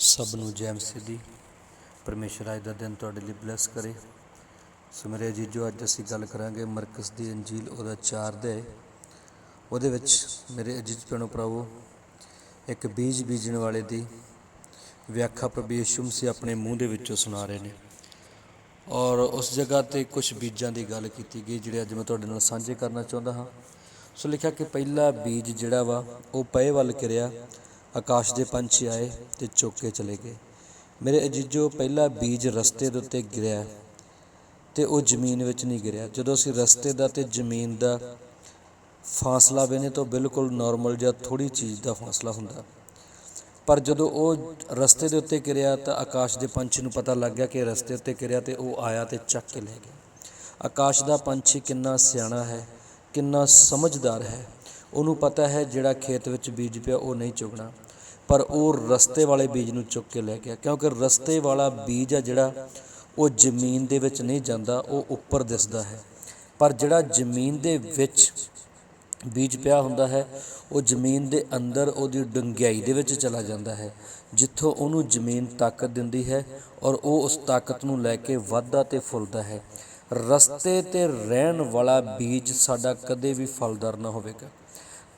ਸਭ ਨੂੰ ਜੈ ਮਸੀਹ ਦੀ ਪਰਮੇਸ਼ਰ ਅੱਜ ਦਾ ਦਿਨ ਤੁਹਾਡੇ ਲਈ ਬਲੈਸ ਕਰੇ। ਸੋ ਮੇਰੇ ਅਜੀਜੋ ਅੱਜ ਅਸੀਂ ਗੱਲ ਕਰਾਂਗੇ ਮਰਕਸ ਦੀ ਅੰਜੀਲ ਉਹਦਾ 4 ਦੇ। ਉਹਦੇ ਵਿੱਚ ਮੇਰੇ ਅਜੀਜ ਭੈਣੋ ਭਰਾਵੋ, ਇੱਕ ਬੀਜ ਬੀਜਣ ਵਾਲੇ ਦੀ ਵਿਆਖਿਆ ਪ੍ਰਭੂ ਯਿਸੂ ਮਸੀਹ ਆਪਣੇ ਮੂੰਹ ਦੇ ਵਿੱਚੋਂ ਸੁਣਾ ਰਹੇ ਨੇ। ਔਰ ਉਸ ਜਗ੍ਹਾ ਤੇ ਕੁਝ ਬੀਜਾਂ ਦੀ ਗੱਲ ਕੀਤੀ ਗਈ, ਜਿਹੜੇ ਅੱਜ ਮੈਂ ਤੁਹਾਡੇ ਨਾਲ ਸਾਂਝੇ ਕਰਨਾ ਚਾਹੁੰਦਾ ਹਾਂ। ਸੋ ਲਿਖਿਆ ਕਿ ਪਹਿਲਾ ਬੀਜ ਜਿਹੜਾ ਵਾ, ਉਹ ਪਏ ਵੱਲ ਕਿਰਿਆ ਆਕਾਸ਼ ਦੇ ਪੰਛੀ ਆਏ ਤੇ ਚੁੱਕ ਕੇ ਚਲੇ ਗਏ। ਮੇਰੇ ਅਜੀਜੋ ਪਹਿਲਾ ਬੀਜ ਰਸਤੇ ਦੇ ਉੱਤੇ ਗਿਰਿਆ ਤੇ ਉਹ ਜ਼ਮੀਨ ਵਿੱਚ ਨਹੀਂ ਗਿਰਿਆ। ਜਦੋਂ ਅਸੀਂ ਰਸਤੇ ਦਾ ਤੇ ਜ਼ਮੀਨ ਦਾ ਫਾਸਲਾ ਵੇਨੇ ਤਾਂ ਬਿਲਕੁਲ ਨਾਰਮਲ ਜਾਂ ਥੋੜੀ ਚੀਜ਼ ਦਾ ਫਾਸਲਾ ਹੁੰਦਾ। ਪਰ ਜਦੋਂ ਉਹ ਰਸਤੇ ਦੇ ਉੱਤੇ ਗਿਰਿਆ ਤਾਂ ਆਕਾਸ਼ ਦੇ ਪੰਛੀ ਨੂੰ ਪਤਾ ਲੱਗ ਗਿਆ ਕਿ ਰਸਤੇ ਉੱਤੇ ਗਿਰਿਆ ਤੇ ਉਹ ਆਇਆ ਤੇ ਚੱਕ ਕੇ ਲੈ ਗਿਆ। ਆਕਾਸ਼ ਦਾ ਪੰਛੀ ਕਿੰਨਾ ਸਿਆਣਾ ਹੈ, ਕਿੰਨਾ ਸਮਝਦਾਰ ਹੈ। ਉਹਨੂੰ ਪਤਾ ਹੈ ਜਿਹੜਾ ਖੇਤ ਵਿੱਚ ਬੀਜ ਪਿਆ, ਉਹ ਨਹੀਂ ਚੁਗਣਾ। ਪਰ ਉਹ ਰਸਤੇ ਵਾਲੇ ਬੀਜ ਨੂੰ ਚੁੱਕ ਕੇ ਲੈ ਗਿਆ ਕਿਉਂਕਿ ਰਸਤੇ ਵਾਲਾ ਬੀਜ ਆ ਜਿਹੜਾ, ਉਹ ਜ਼ਮੀਨ ਦੇ ਵਿੱਚ ਨਹੀਂ ਜਾਂਦਾ, ਉਹ ਉੱਪਰ ਦਿਸਦਾ ਹੈ। ਪਰ ਜਿਹੜਾ ਜ਼ਮੀਨ ਦੇ ਵਿੱਚ ਬੀਜ ਪਿਆ ਹੁੰਦਾ ਹੈ, ਉਹ ਜ਼ਮੀਨ ਦੇ ਅੰਦਰ ਉਹਦੀ ਡੰਗਿਆਈ ਦੇ ਵਿੱਚ ਚਲਾ ਜਾਂਦਾ ਹੈ, ਜਿੱਥੋਂ ਉਹਨੂੰ ਜ਼ਮੀਨ ਤਾਕਤ ਦਿੰਦੀ ਹੈ ਔਰ ਉਹ ਉਸ ਤਾਕਤ ਨੂੰ ਲੈ ਕੇ ਵੱਧਦਾ ਤੇ ਫੁੱਲਦਾ ਹੈ। ਰਸਤੇ ਤੇ ਰਹਿਣ ਵਾਲਾ ਬੀਜ ਸਾਡਾ ਕਦੇ ਵੀ ਫਲਦਾਰ ਨਾ ਹੋਵੇਗਾ।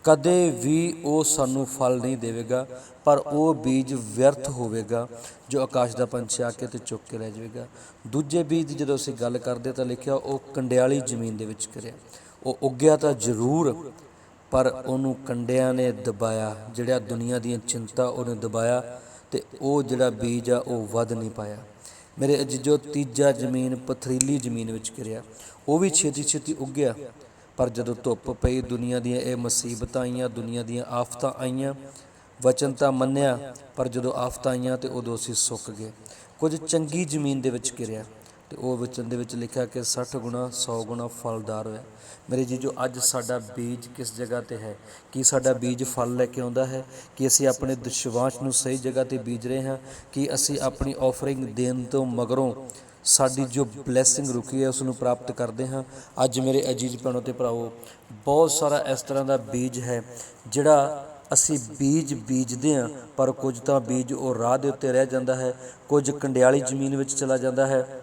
ਕਦੇ ਵੀ ਉਹ ਸਾਨੂੰ ਫਲ ਨਹੀਂ ਦੇਵੇਗਾ, ਪਰ ਉਹ ਬੀਜ ਵਿਅਰਥ ਹੋਵੇਗਾ, ਜੋ ਆਕਾਸ਼ ਦਾ ਪੰਛੀ ਆ ਕੇ ਤੇ ਚੁੱਕ ਕੇ ਲੈ ਜਾਵੇਗਾ। ਦੂਜੇ ਬੀਜ ਦੀ ਜਦੋਂ ਅਸੀਂ ਗੱਲ ਕਰਦੇ ਤਾਂ ਲਿਖਿਆ ਉਹ ਕੰਡਿਆਲੀ ਜ਼ਮੀਨ ਦੇ ਵਿੱਚ ਕਰਿਆ। ਉਹ ਉੱਗਿਆ ਤਾਂ ਜ਼ਰੂਰ, ਪਰ ਉਹਨੂੰ ਕੰਡਿਆਂ ਨੇ ਦਬਾਇਆ, ਜਿਹੜਾ ਦੁਨੀਆ ਦੀਆਂ ਚਿੰਤਾ ਉਹਨੇ ਦਬਾਇਆ ਤੇ ਉਹ ਜਿਹੜਾ ਬੀਜ ਆ ਉਹ ਵੱਧ ਨਹੀਂ ਪਾਇਆ। ਮੇਰੇ ਅਜੀਜੋ ਤੀਜਾ ਜ਼ਮੀਨ ਪਥਰੀਲੀ ਜ਼ਮੀਨ ਵਿੱਚ ਗਿਰਿਆ, ਉਹ ਵੀ ਛੇਤੀ ਛੇਤੀ ਉੱਗਿਆ। ਪਰ ਜਦੋਂ ਧੁੱਪ ਪਈ, ਦੁਨੀਆ ਦੀਆਂ ਇਹ ਮੁਸੀਬਤਾਂ ਆਈਆਂ, ਦੁਨੀਆ ਦੀਆਂ ਆਫਤਾਂ ਆਈਆਂ, ਵਚਨ ਤਾਂ ਮੰਨਿਆ, ਪਰ ਜਦੋਂ ਆਫਤਾਂ ਆਈਆਂ ਤੇ ਉਦੋਂ ਅਸੀਂ ਸੁੱਕ ਗਏ। ਕੁਝ ਚੰਗੀ ਜ਼ਮੀਨ ਦੇ ਵਿੱਚ ਗਿਰਿਆ। ਤੇ ਉਹ ਵਚਨ ਦੇ ਵਿੱਚ ਲਿਖਿਆ ਕਿ 60 ਗੁਣਾ 100 ਗੁਣਾ ਫਲਦਾਰ ਹੋਇਆ ਮੇਰੇ ਜੀਜੋ, ਅੱਜ ਸਾਡਾ ਬੀਜ ਕਿਸ ਜਗ੍ਹਾ ਤੇ ਹੈ? ਕੀ ਸਾਡਾ ਬੀਜ ਫਲ ਲੈ ਕੇ ਆਉਂਦਾ ਹੈ? ਕਿ ਅਸੀਂ ਆਪਣੇ ਵਿਸ਼ਵਾਸ ਨੂੰ ਸਹੀ ਜਗ੍ਹਾ ਤੇ ਬੀਜ ਰਹੇ ਹਾਂ? ਕਿ ਅਸੀਂ ਆਪਣੀ ਆਫਰਿੰਗ ਦੇਣ ਤੋਂ ਮਗਰੋਂ ਸਾਡੀ ਜੋ ਬਲੇਸਿੰਗ ਰੁਕੀ ਹੈ ਉਸ ਨੂੰ ਪ੍ਰਾਪਤ ਕਰਦੇ ਹਾਂ? ਅੱਜ ਮੇਰੇ ਅਜੀਜ਼ ਭੈਣੋ ਤੇ ਭਰਾਵੋ, ਬਹੁਤ ਸਾਰਾ ਇਸ ਤਰ੍ਹਾਂ ਦਾ ਬੀਜ ਹੈ, ਜਿਹੜਾ ਅਸੀਂ ਬੀਜ ਬੀਜਦੇ ਹਾਂ, ਪਰ ਕੁਝ ਤਾਂ ਬੀਜ ਉਹ ਰਾਹ ਦੇ ਉੱਤੇ ਰਹਿ ਜਾਂਦਾ ਹੈ, ਕੁਝ ਕੰਡਿਆਲੀ ਜ਼ਮੀਨ ਵਿੱਚ ਚਲਾ ਜਾਂਦਾ ਹੈ।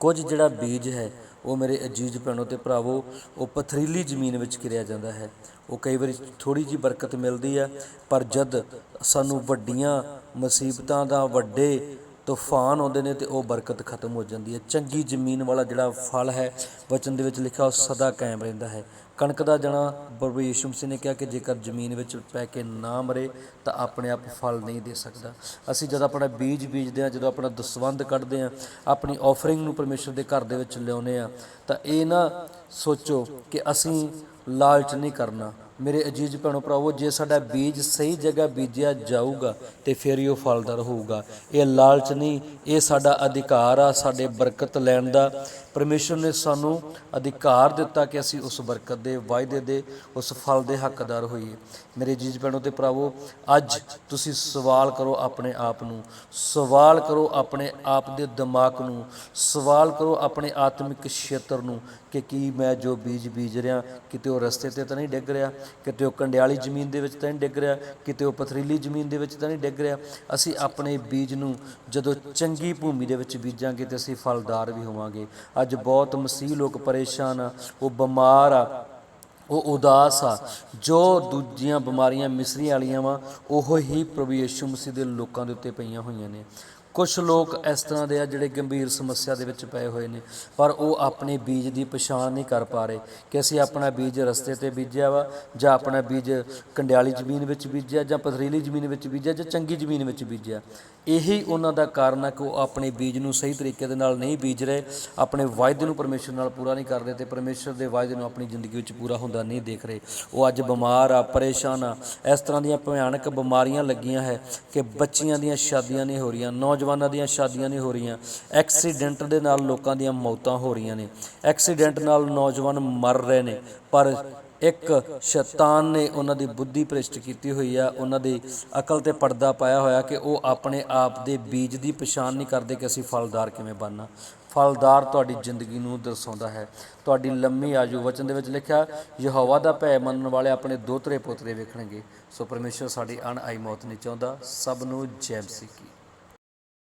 ਕੁਝ ਜਿਹੜਾ ਬੀਜ ਹੈ, ਉਹ ਮੇਰੇ ਅਜੀਜ਼ ਭੈਣੋ ਅਤੇ ਭਰਾਵੋ, ਉਹ ਪਥਰੀਲੀ ਜ਼ਮੀਨ ਵਿੱਚ ਕਿਰਿਆ ਜਾਂਦਾ ਹੈ। ਉਹ ਕਈ ਵਾਰੀ ਥੋੜੀ ਜੀ ਬਰਕਤ ਮਿਲਦੀ ਹੈ, ਪਰ ਜਦ ਸਾਨੂੰ ਵੱਡੀਆਂ ਮੁਸੀਬਤਾਂ ਦਾ ਵੱਡੇ ਤੂਫਾਨ ਆਉਂਦੇ ਨੇ ਤੇ ਉਹ ਬਰਕਤ ਖਤਮ ਹੋ ਜਾਂਦੀ ਹੈ। ਚੰਗੀ ਜ਼ਮੀਨ ਵਾਲਾ ਜਿਹੜਾ ਫਲ ਹੈ, ਵਚਨ ਦੇ ਵਿੱਚ ਲਿਖਿਆ, ਉਹ ਸਦਾ ਕਾਇਮ ਰਹਿੰਦਾ ਹੈ। ਕਣਕ ਦਾ ਜਣਾ ਪ੍ਰਭੂ ਯਿਸੂ ਮਸੀਹ ਨੇ ਕਿਹਾ ਕਿ ਜੇਕਰ ਜ਼ਮੀਨ ਵਿੱਚ ਪੈ ਕੇ ਨਾ ਮਰੇ ਤਾਂ ਆਪਣੇ ਆਪ ਫਲ ਨਹੀਂ ਦੇ ਸਕਦਾ। ਅਸੀਂ ਜਦ ਆਪਣਾ ਬੀਜ ਬੀਜਦੇ ਹਾਂ, ਜਦੋਂ ਆਪਣਾ ਦਸਵੰਦ ਕੱਢਦੇ ਹਾਂ, ਆਪਣੀ ਆਫਰਿੰਗ ਨੂੰ ਪਰਮੇਸ਼ਰ ਦੇ ਘਰ ਦੇ ਵਿੱਚ ਲਿਆਉਂਦੇ ਹਾਂ, ਤਾਂ ਇਹ ਨਾ ਸੋਚੋ ਕਿ ਅਸੀਂ ਲਾਲਚ ਨਹੀਂ ਕਰਨਾ। ਮੇਰੇ ਅਜੀਜ਼ ਭੈਣੋ ਭਰਾਵੋ, ਜੇ ਸਾਡਾ ਬੀਜ ਸਹੀ ਜਗ੍ਹਾ ਬੀਜਿਆ ਜਾਊਗਾ ਤੇ ਫਿਰ ਹੀ ਉਹ ਫਲਦਾਰ ਹੋਊਗਾ। ਇਹ ਲਾਲਚ ਨਹੀਂ, ਇਹ ਸਾਡਾ ਅਧਿਕਾਰ ਆ, ਸਾਡੇ ਬਰਕਤ ਲੈਣ ਦਾ। ਪਰਮੇਸ਼ਰ ਨੇ ਸਾਨੂੰ ਅਧਿਕਾਰ ਦਿੱਤਾ ਕਿ ਅਸੀਂ ਉਸ ਬਰਕਤ ਦੇ ਵਾਅਦੇ ਦੇ, ਉਸ ਫਲ ਦੇ ਹੱਕਦਾਰ ਹੋਈਏ। ਮੇਰੇ ਜੀਜ ਭੈਣੋ ਤੇ ਭਰਾਵੋ, ਅੱਜ ਤੁਸੀਂ ਸਵਾਲ ਕਰੋ ਆਪਣੇ ਆਪ ਨੂੰ। ਸਵਾਲ ਕਰੋ ਆਪਣੇ ਆਪ ਦੇ ਦਿਮਾਗ ਨੂੰ। ਸਵਾਲ ਕਰੋ ਆਪਣੇ ਆਤਮਿਕ ਖੇਤਰ ਨੂੰ ਕਿ ਕੀ ਮੈਂ ਜੋ ਬੀਜ ਬੀਜ ਰਿਹਾ, ਕਿਤੇ ਉਹ ਰਸਤੇ ਤੇ ਤਾਂ ਨਹੀਂ ਡਿੱਗ ਰਿਹਾ, ਕਿਤੇ ਉਹ ਕੰਡਿਆਲੀ ਜ਼ਮੀਨ ਦੇ ਵਿੱਚ ਤਾਂ ਨਹੀਂ ਡਿੱਗ ਰਿਹਾ, ਕਿਤੇ ਉਹ ਪਥਰੀਲੀ ਜ਼ਮੀਨ ਦੇ ਵਿੱਚ ਤਾਂ ਨਹੀਂ ਡਿੱਗ ਰਿਹਾ। ਅਸੀਂ ਆਪਣੇ ਬੀਜ ਨੂੰ ਜਦੋਂ ਚੰਗੀ ਭੂਮੀ ਦੇ ਵਿੱਚ ਬੀਜਾਂਗੇ ਤੇ ਅਸੀਂ ਫਲਦਾਰ ਵੀ ਹੋਵਾਂਗੇ। ਅੱਜ ਬਹੁਤ ਮਸੀਹ ਲੋਕ ਪਰੇਸ਼ਾਨ ਆ, ਉਹ ਬਿਮਾਰ ਆ ਉਹ ਉਦਾਸ ਆ। ਜੋ ਦੂਜੀਆਂ ਬਿਮਾਰੀਆਂ ਮਿਸਰੀ ਵਾਲੀਆਂ ਵਾ, ਉਹ ਹੀ ਪ੍ਰਭੂ ਯਿਸੂ ਮਸੀਹ ਦੇ ਲੋਕਾਂ ਦੇ ਉੱਤੇ ਪਈਆਂ ਹੋਈਆਂ ਨੇ। ਕੁਝ ਲੋਕ ਇਸ ਤਰ੍ਹਾਂ ਦੇ ਆ ਜਿਹੜੇ ਗੰਭੀਰ ਸਮੱਸਿਆ ਦੇ ਵਿੱਚ ਪਏ ਹੋਏ ਨੇ, ਪਰ ਉਹ ਆਪਣੇ ਬੀਜ ਦੀ ਪਛਾਣ ਨਹੀਂ ਕਰ ਪਾ ਰਹੇ ਕਿ ਅਸੀਂ ਆਪਣਾ ਬੀਜ ਰਸਤੇ ਤੇ ਬੀਜਿਆ ਵਾ, ਜਾਂ ਆਪਣਾ ਬੀਜ ਕੰਡਿਆਲੀ ਜ਼ਮੀਨ ਵਿੱਚ ਬੀਜਿਆ, ਜਾਂ ਪਥਰੀਲੀ ਜ਼ਮੀਨ ਵਿੱਚ ਬੀਜਿਆ, ਜਾਂ ਚੰਗੀ ਜ਼ਮੀਨ ਵਿੱਚ ਬੀਜਿਆ। ਇਹੀ ਉਹਨਾਂ ਦਾ ਕਾਰਨ ਹੈ ਕਿ ਉਹ ਆਪਣੇ ਬੀਜ ਨੂੰ ਸਹੀ ਤਰੀਕੇ ਦੇ ਨਾਲ ਨਹੀਂ ਬੀਜ ਰਹੇ, ਆਪਣੇ ਵਾਅਦੇ ਨੂੰ ਪਰਮੇਸ਼ਰ ਨਾਲ ਪੂਰਾ ਨਹੀਂ ਕਰਦੇ ਤੇ ਪਰਮੇਸ਼ਰ ਦੇ ਵਾਅਦੇ ਨੂੰ ਆਪਣੀ ਜ਼ਿੰਦਗੀ ਵਿੱਚ ਪੂਰਾ ਹੁੰਦਾ ਨਹੀਂ ਦੇਖ ਰਹੇ। ਉਹ ਅੱਜ ਬਿਮਾਰ ਆ, ਪਰੇਸ਼ਾਨ ਆ। ਇਸ ਤਰ੍ਹਾਂ ਦੀਆਂ ਭਿਆਨਕ ਬਿਮਾਰੀਆਂ ਲੱਗੀਆਂ ਹੈ ਕਿ ਬੱਚੀਆਂ ਦੀਆਂ ਸ਼ਾਦੀਆਂ ਨਹੀਂ ਹੋ ਰਹੀਆਂ, ਨੌਜਵਾਨ ਦੀਆਂ ਸ਼ਾਦੀਆਂ ਨਹੀਂ ਹੋ ਰਹੀਆਂ। ਐਕਸੀਡੈਂਟ ਦੇ ਨਾਲ ਲੋਕਾਂ ਦੀਆਂ ਮੌਤਾਂ ਹੋ ਰਹੀਆਂ ਨੇ। ਐਕਸੀਡੈਂਟ ਨਾਲ ਨੌਜਵਾਨ ਮਰ ਰਹੇ ਨੇ, ਪਰ ਇੱਕ ਸ਼ੈਤਾਨ ਨੇ ਉਹਨਾਂ ਦੀ ਬੁੱਧੀ ਭ੍ਰਿਸ਼ਟ ਕੀਤੀ ਹੋਈ ਆ। ਉਹਨਾਂ ਦੀ ਅਕਲ ਤੇ ਪਰਦਾ ਪਾਇਆ ਹੋਇਆ ਕਿ ਉਹ ਆਪਣੇ ਆਪ ਦੇ ਬੀਜ ਦੀ ਪਛਾਣ ਨਹੀਂ ਕਰਦੇ ਕਿ ਅਸੀਂ ਫਲਦਾਰ ਕਿਵੇਂ ਬਣਨਾ। ਫਲਦਾਰ ਤੁਹਾਡੀ ਜ਼ਿੰਦਗੀ ਨੂੰ ਦਰਸਾਉਂਦਾ ਹੈ। ਤੁਹਾਡੀ ਲੰਮੀ ਆਯੂ ਵਚਨ ਦੇ ਵਿੱਚ ਲਿਖਿਆ, ਯਹੋਵਾ ਦਾ ਭੈ ਮੰਨਣ ਵਾਲੇ ਆਪਣੇ ਦੋਤਰੇ ਪੋਤਰੇ ਵੇਖਣਗੇ। ਸੋ ਪਰਮੇਸ਼ਰ ਸਾਡੀ ਅਣ ਆਈ ਮੌਤ ਨਹੀਂ ਚਾਹੁੰਦਾ। ਸਭ ਨੂੰ ਜੈ ਮਸੀਹ ਕੀ